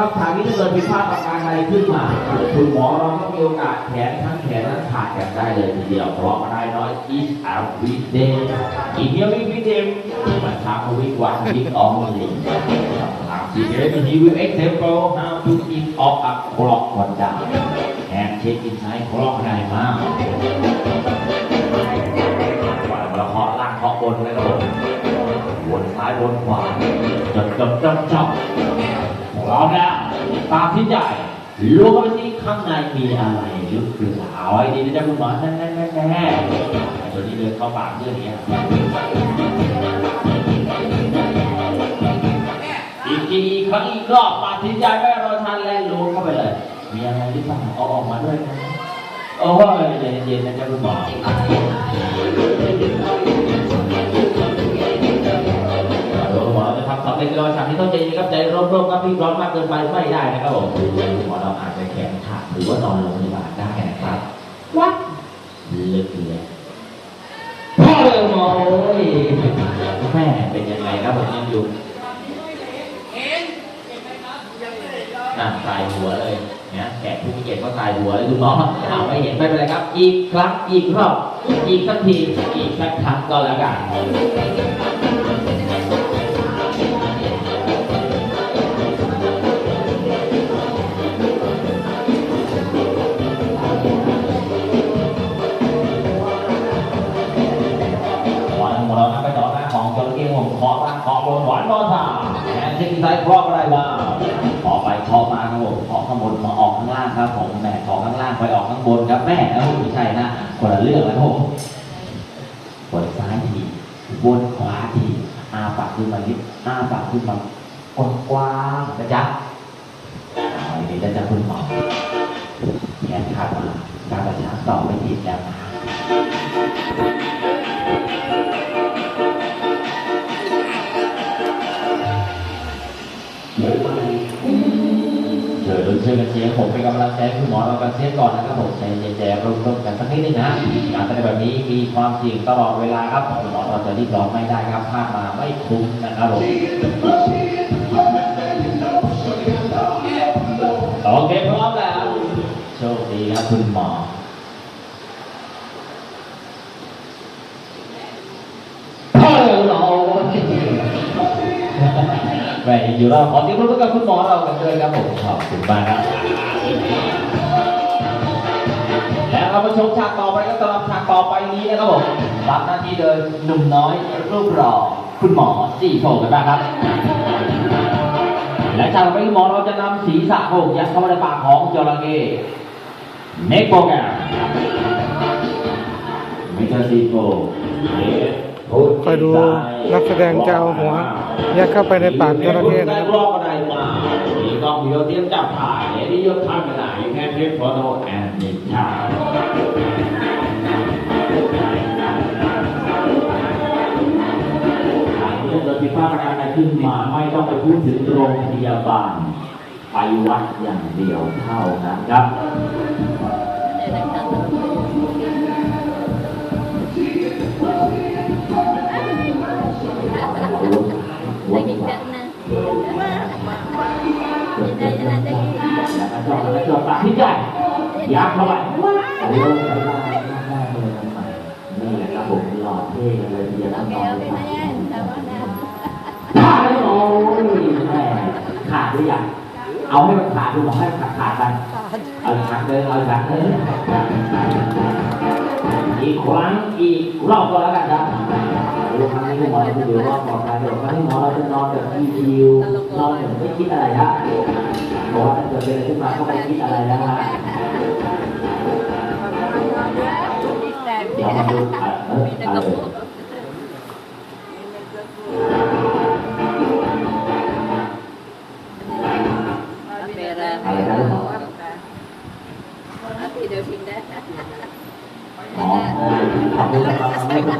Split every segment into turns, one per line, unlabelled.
นะครับทางนี้ถ้าเกิดผิดพลาดประการใดขึ้นมา คุณหมอเราก็มีโอกาสแขนทั้งแขนนั้นขาดกันได้เลยทีเดียวเพราะได้น้อย is every day อีกเดียววิ่งวิ่งเดมมาทำวิ่งวันวิอองลีทางที่เรียนที่วิ example how to eat off a clock วัน พร้อมแล้วตามที่ใหญ่รู้ว่าที่ข้างในมีอะไรหรือเปล่าเอาไว้ดีนะจ๊ะคุณหมอแน่แน่แน่แน่ตัวนี้เดินเข้าปากเรื่องนี้อีกทีอีกครั้งอีกรอบตามที่ใหญ่ไม่รอชันแล่นรู้เข้าไปเลย มีอะไรหรือเปล่าเอาออกมาด้วยนะโอ้ยเย็นๆนะจ๊ะคุณหมอ อจะทำสำเร็จรอยสักที่ต้องใจเย็นครับใจร่มๆครับพี่ร้อนมากเกินไปไม่ได้นะครับผมหมอเราอาจจะแขนขาดหรือว่านอนโรงพยาบาลได้นะครับวัดลึกเลยพ่อเลยหมอโอ้ยแม่เป็นยังไงครับผมยังอยู่น่าตายหัวเลยนะแกะผู้มีเกียรติก็ตายหัวเลยคุณหมอถามไม่เห็นไม่เป็นไรครับ อีกครั้งอีกรอบอีกสักทีอีกสักครั้งก็แล้วกัน ล่างครับผมแม่ของข้างล่างไปออกข้างบนครับแม่เอ้าไม่ใช่นะคนละเรื่องแล้วครับผมบนซ้ายทีบนขวาทีอาปากขึ้นมานิดอาปากขึ้นมากว้างๆนะจ๊ะเอาอย่างนี้นะจ๊ะคุณหมอ ก่อนนะครับผมใจเย็นๆร่วมๆกันสักนิดนึงนะการแสดงแบบนี้มีความเสี่ยงตลอดเวลาครับหมอเราจะรีบร้อนไม่ได้ครับพลาดมาไม่คุ้มนะครับผมโอเคพร้อมแล้ว โชคดีครับคุณหมอพ่อเราแหมอยู่เราขอเสียงปรบมือกับคุณหมอเรากันด้วยครับผมขอบคุณมากครับ ล้วเรามาชมฉากต่อไปก็สำหรับฉากต่อไปนี้นะครับผมรับหน้าที่โดยหนุ่มน้อยรูปหล่อคุณหมอสี่โถกันบ้างครับและจากต่อไปคุณหมอเราจะนำศีรษะโขกยัดเข้ามาในปากของจระเข้เน็กโปรแกรมมิเตอร์ซีโฟ
คอยดูนักแสดงจะเอาหัวยัดเข้าไปในปากจระเข้นะครับ
รอบอะไรมามีกล้องวิดีโอเตรียมจับถ่าย และที่ยกข้ามไปไหนแค่เทปโฟโต้แอนด์นิชาหากเรื่องเกิดผิดพลาดประการใดขึ้นมาไม่ต้องไปพูดถึงโรงพยาบาล ไปวัดอย่างเดียวเท่านั้นครับ ยักเข้าไปโอ้ยสบายมากๆเลยทำไมนี่แหละครับผมหล่อเท่กันเลยทีเดียวทั้องน
sayang. Tak apa.
ขาดโอ้ยแม่ขาดหรือยังเอาให้มันขาดดูหมอให้มันขาดกันเอาอีกครั้งเลยเอาอีกเลยอีกครั้งอีกรอบก็แล้วกันครับ ดูครั้งนี้หมอจะดูว่าปลอดภัยเดี๋ยวครั้งนี้หมอเราจะนอนแบบชิวๆนอนแบบไม่คิดอะไรนะบอกว่าถ้าเกิดเป็นอะไรขึ้นมาก็ไม่คิดอะไรนะฮะเรามาดูอะเออ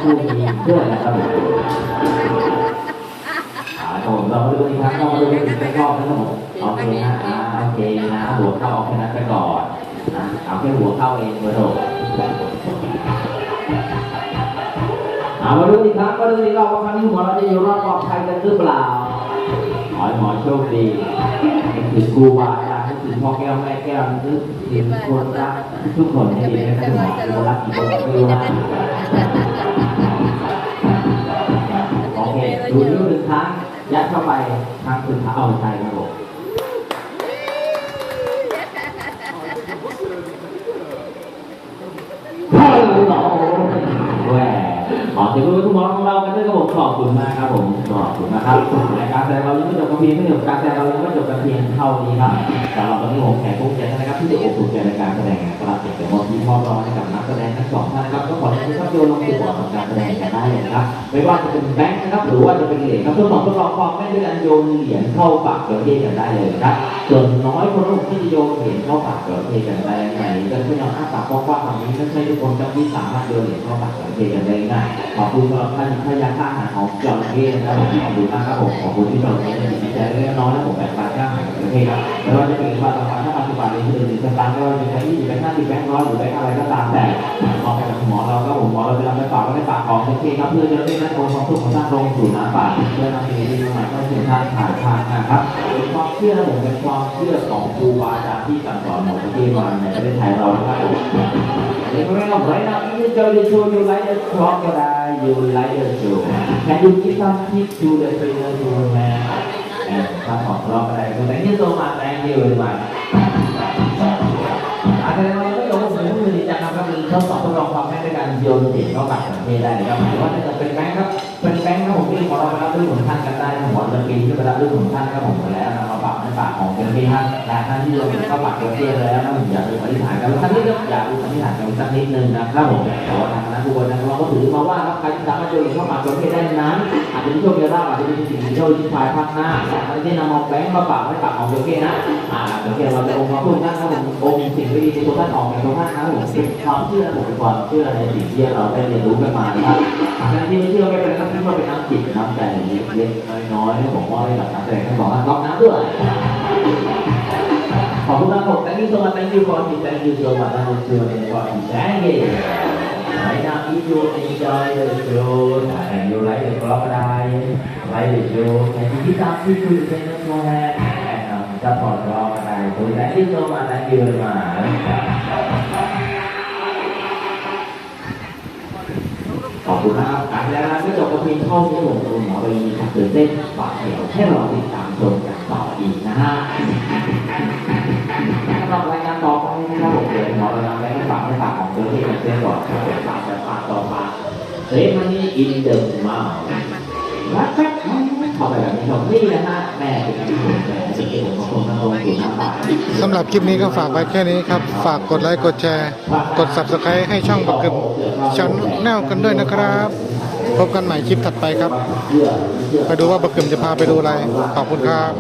คำให้คุณครูมีด้วยนะครับผมอ่าครับผมเราดูอีกครั้งเราดูอีกรอบนะครับผมโอเคนะอาโอเคนะหัวเข้าเอาแค่นั้นไปก่อนนะเอาแค่หัวเข้าเองเบอร์โทรเอามาดูอีกครั้งมาดูอีกรอบว่าครั้งนี้หัวเราจะอยู่รอดปลอดภัยกันหรือเปล่าขอให้หมอโชคดีนึกถึงครูบาอาจารย์ พ่อแก้วแม่แก้วนึกถึงคนรักทุกคนให้ดีนะครับหมอคนรักกี่คนก็ไม่รู้นะโอเคดูนิ้วหนึ่งครั้งยัดเข้าไปทางสุดท้าเอาใจครับผมฮัลโหลแหวขอเสียงปรบมือทุกคนของเรา ขอบคุณมากครับผมขอบคุณนะครับรายการแสดงเรายังไม่จบกันเพียงไม่จบการแสดงเรายังไม่จบกันเพียงเท่านี้ครับสำหรับวันนี้ผมแขกผู้เกียรตินะครับที่ได้อกถูกใจรายการแสดงกระติกเดี๋ยวมอที่มอบรางวัลให้กับนักแสดงทั้งสองท่านนะครับก็ขอให้ทุกท่านโยนลงสู่บอร์ดของการแสดงกันได้เลยนะครับไม่ว่าจะเป็นแบงค์นะครับหรือว่าจะเป็นเหรียญครับทดสอบทดลองความแม่นด้วยการโยนเหรียญเข้าปากจระเข้กันได้เลยนะครับส่วนน้อยคนที่จะโยนเหรียญเข้าปากจระเข้กันได้ยังไงก็ไม่ยอมอ้าปากกว้างๆแบบนี้ไม่ใช่ทุกคนจะที่สามารถโยนเหรียญเข้าปากจระเข้กันได้ง่ายขอบคุณสำหรับท่านพยาค่าอาหาของจระเข้นะครับผมขอบคุณมากครับผมขอบคุณที่จระเข้ในใจเล็กน้อยและผมแบ่งปันค่าอาหารกับจระเข้ครับไม่ว่าจะเป็นบาต่างๆถ้าปัจจุบันนี้คือหนึ่งสตางค์ไม่ว่าจะเป็นยี่สิบแบงค์ห้าสิบแบงค์ร้อยหรือแบงค์อะไรก็ตามแต่มองไปกับหมอเราก็ผมหมอเราจะนำไปฝากไว้ในปากของจระเข้ครับเพื่อจะได้นั้นองค์ความสุขของท่านลงสู่น้ำปากเพื่อนำสิ่งดีๆใหม่เข้าสู่ท่านถ่ายทางนะครับเป็นความเชื่อผมเป็นความเชื่อของครูบาอาจารย์ที่สั่งสอนหมอจระเข้มาในประเทศไทยเรานะครับผม Remember, right now, you enjoy the show, you like the crocodile, you like the show. Can you give some tips to the trainer to man? And some of crocodile. So thank you so much, thank you very much. อาจารย์เราก็ยกมือมือดีจังครับมีทดสอบทดลองความแม่นด้วยการโยนเหรียญเข้าปากประเทศได้นะครับหรือว่าถ้าเกิดเป็นแบงค์ครับเป็นแบงค์ครับผมที่ขอเราไปรับด้วยของท่านกันได้ผมจะปีนขึ้นไปรับด้วยของท่านครับผมไปแล้วนำมาป ท่านและท่านที่โยนเข้าปากประเทศแล้วนะผมอยากจะอธิษฐานกันท่านที่อยากอธิษฐานกันสักนิดนึงนะครับผมแต่ว่าทางคณะผู้บริหารเราก็ถือมาว่าครับใครที่สามารถโยนเข้าปากประเทศได้นั้นอาจจะมีโชคมีลาภอาจจะมีสิ่งที่โชคที่ภายภาคหน้าแต่ไม่ได้นำเอาแบงค์มาปากไว้ปากของโยเกนะอ่าโยเกเราจะองค์พระพุทธท่านครับผมองค์สิ่งที่ดีในตัวท่านออกในตัวท่านนะครับผมเป็นความเชื่อผมเป็นความเชื่อในสิ่งที่เราได้เรียนรู้กันมานะครับท่านที่ไม่เชื่อไม่เป็นไรครับที่ว่าเป็นน้ำจิตน้ำใจเล็กๆน้อยๆผมว่าให้กับนักแสดงทั้งสองท่านรับน้ำด้วย you so much thank you for it thank you so much thank you so much for it thank you Right now, if you enjoy the show and you like the crocodile, like the show, can you give some tips to the trainer for that and um, support crocodile? So thank you so much, thank you very much. ขอบคุณนะครับการแสดงไม่จบกับเพียงเท่านี้ผมคุณหมอไปมีการตื่นเต้นฝากเดี๋ยวให้เราติดตามชมกันต่ออีกนะฮะ ตัวที่เป็นเส้นก่อนครับผมฝากจะฝากต่อมากเฮ้ยมันนี่อินเดิมมารักแป๊บเข้าไปแบบนี้ครับนี่นะฮะแม่เป็นที่ผมแม่เป็นที่ผมของผมทั้งอยู่หน้าปาก
สำหรับคลิปนี้ก็ฝากไว้แค่นี้ครับ ฝากกดไลค์กดแชร์ กด subscribe ให้ช่องบักกึมช่องแนวกันด้วยนะครับ พบกันใหม่คลิปถัดไปครับ ไปดูว่าบักกึมจะพาไปดูอะไร ขอบคุณครับ